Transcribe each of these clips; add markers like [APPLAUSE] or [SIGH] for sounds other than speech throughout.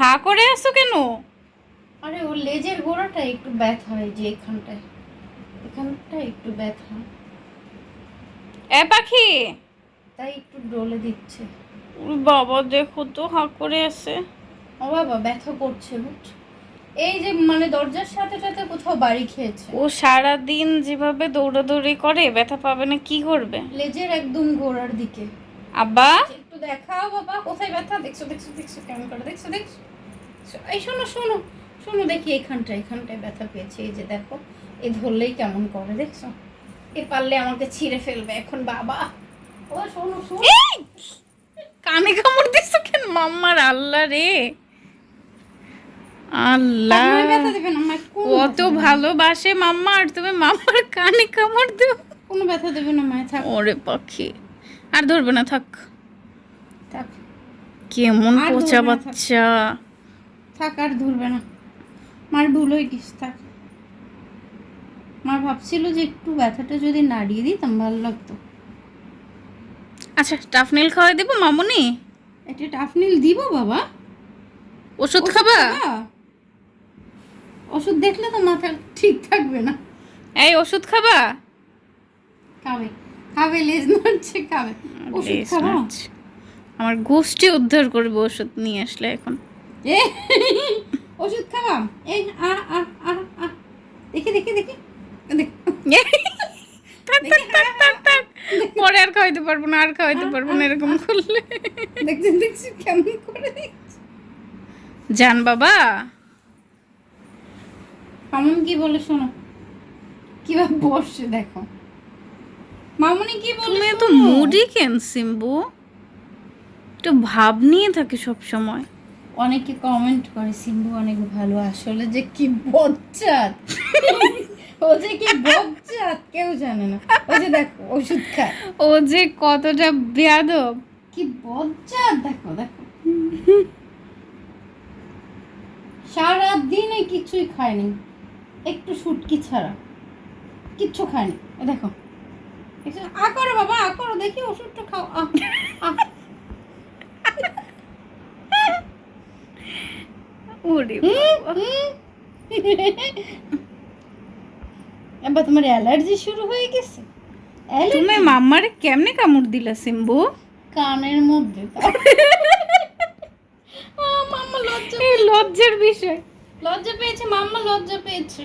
হা করে আসো কেন? আরে ওর লেজের গোড়াটা একটু ব্যথা হয় যে এখানটায়। এখানটা একটু ব্যথা। এ পাখি! তাই একটু ডলে দিচ্ছে। ওরে বাবা দেখো তো হা করে আছে। ও বাবা ব্যথা করছে বুঝ এই যে মানে দরজার সাথে সাথে কোথাও বাড়ি খেয়েছে। ও সারা দিন যেভাবে দৌড়াদৌড়ি করে ব্যথা পাবে না কি করবে? লেজের একদম গোড়ার দিকে। আব্বা? দেখাও বাবা কোথায় ব্যথা? দেখছ দেখছ দেখছ কেমন করে দেখছ দেখছ। এই শোনো শোনো শোনো দেখি এখানটা এখানটায় ব্যথা পেয়েছে এই যে দেখো এই ধরলেই কেমন করে দেখছ? এ পারলে আমাকে ছিঁড়ে ফেলবে এখন বাবা। ও শোনো শোনো। কানে কামড় দিছো কেন? মাম্মার আল্লাহ রে। আল্লাহ। ব্যথা দেবে না মায়ের কত। ভালোবাসে মাম্মা আর তুমি মাম্মার কানে কামড় দিও। কোনো ব্যথা দেবে না মায়ের থাক। ওরে পাখি। আর ধরবে না থাক। কেমন পোচা। বাচ্চা। থাক আর ধরবে না। মার ভুল হয়ে গেছে থাক। মা ভাবছিল যে একটু ব্যথাটা যদি নাড়িয়ে দিতাম ভালো লাগতো। আচ্ছা টাফনেল খাওয়াই দেবো মামুনি? এটা টাফনিল দিব বাবা। ওষুধ খাবা? ওষুধ দেখলে তো মাথা ঠিক থাকবে না। এই ওষুধ খাবা? খাবে। খাবে লেজ নাড়ছে খাবে। ওষুধ খাবা। আমার গোষ্ঠী উদ্ধার করবে ওষুধ নিয়ে আসলে এখন। ওষুধ খাবা এই আ আ আ আ। দেখি দেখি দেখি। পরে আর খাওয়াইতে পারব না আর খাওয়াইতে পারব না এরকম করলে। দেখছি দেখছি কেমন করে জান বাবা। মামুন কি বলে শোনো? কীভাবে বসছে দেখো। মামুনি কি বলে তুমি এত মুডি কেন সিম্বু? একটু ভাব নিয়ে থাকে সব সময় অনেকে কমেন্ট করে সিম্বু অনেক ভালো আসলে যে কি বজ্জাত। ও যে কি বজ্জাত কেউ জানে না। ও যে দেখো ওষুধ খায়। ও যে কতটা বেয়াদব। কি বজ্জাত দেখো দেখো। সারা দিনে কিছুই খায়নি। একটু শুটকি ছাড়া। কিচ্ছু খায়নি। দেখো? আ করো বাবা আ করো দেখি ওষুধটা খাও। আ, আ। ওরে এবার তোমার অ্যালার্জি শুরু হয়ে গেছে? তুমি মাম্মারে কেমনে কামড় দিলা সিম্বু? কানের মধ্যে। মাম্মা লজ্জা লজ্জার বিষয়। লজ্জা পেয়েছে মাম্মা লজ্জা পেয়েছে।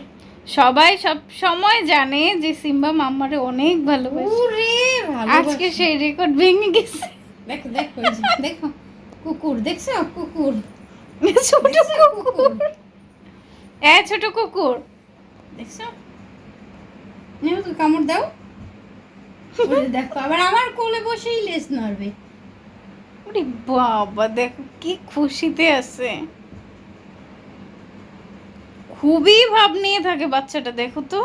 সবাই সব সময় জানে যে সিম্বা মাম্মারে অনেক ভালোবাসে। ওরে আজকে সেই রেকর্ড ভেঙে গেছে। দেখো দেখো দেখো। কুকুর দেখছ? কুকুর। ছোট [LAUGHS] কুকুর এ ছোট কুকুর। দেখছ? নেও তো কামড় দাও। দেখো আবার আমার কোলে বসেই লেস নাড়বে। ওরে বাবা দেখো কি খুশিতে আছে। খুবই ভাব নিয়ে থাকে বাচ্চাটা দেখো তো।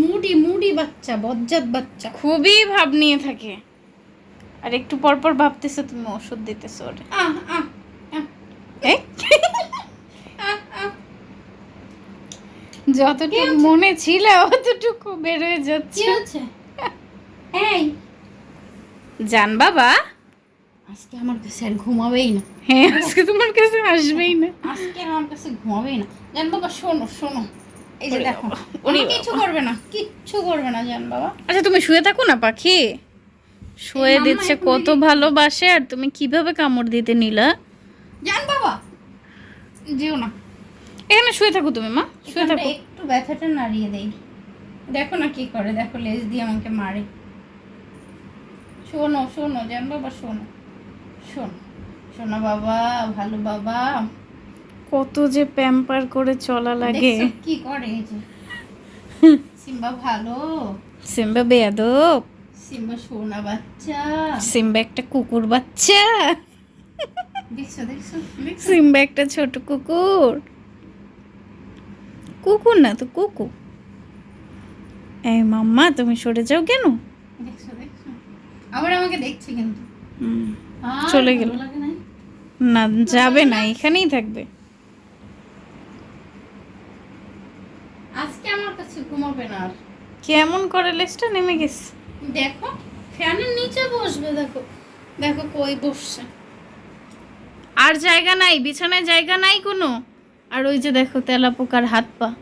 মুডি মুডি বাচ্চা বজ্জাত বাচ্চা। খুবই ভাব নিয়ে থাকে। আর একটু পর পর ভাবতেছে তুমি ওষুধ দিতেছো ওরে। যতটুকু মনে ছিল অতটুকু বের হয়ে যাচ্ছে। এই। জান বাবা। আজকে আমার কাছে আর ঘুমাবেই না। হ্যাঁ আজকে তোমার কাছে আসবেই না। আজকে আমার কাছে ঘুমাবেই না। জান বাবা শোনো শোনো। এই যে দেখো। ওরে কিচ্ছু করবে না কিচ্ছু করবে না জান বাবা। আচ্ছা তুমি শুয়ে থাকো না পাখি। শুয়ে দিচ্ছে কত ভালোবাসে আর তুমি কীভাবে কামড় দিতে নিলা? জান বাবা। যেও না। এখানে শুয়ে থাকো তুমি মা। শুয়ে থাকো। একটু ব্যথাটা নাড়িয়ে দেই। দেখো না কি করে দেখো লেজ দিয়ে আমাকে মারে। শোনো শোনো জান বাবা শোনো। শোনো শোনো বাবা ভালো বাবা। কত যে প্যাম্পার করে চলা লাগে। কি করে এই যে? [LAUGHS] সিম্বা ভালো। সিম্বা বেয়াদব। সিম্বা সোনা বাচ্চা। সিম্বা একটা কুকুর বাচ্চা। দেখছ দেখছ দেখছ? সিম্বা একটা ছোট কুকুর। কুকুর না তো এই মাম্মা তুমি সরে যাও কেন? দেখছ দেখছ? আবার আমাকে দেখছে কিন্তু। চলে গেল। না? না যাবে না এখানেই থাকবে। আজকে আমার কাছে ঘুমাবে না আর। কেমন করে লেজটা নেমে গেছে? দেখো, ফ্যানের নিচে বসবে, দেখো। দেখো কই বসছে। আর জায়গা নাই, বিছানায় জায়গা নাই কোনো? আর ওই যে দেখো তেলা পোকার হাত পা।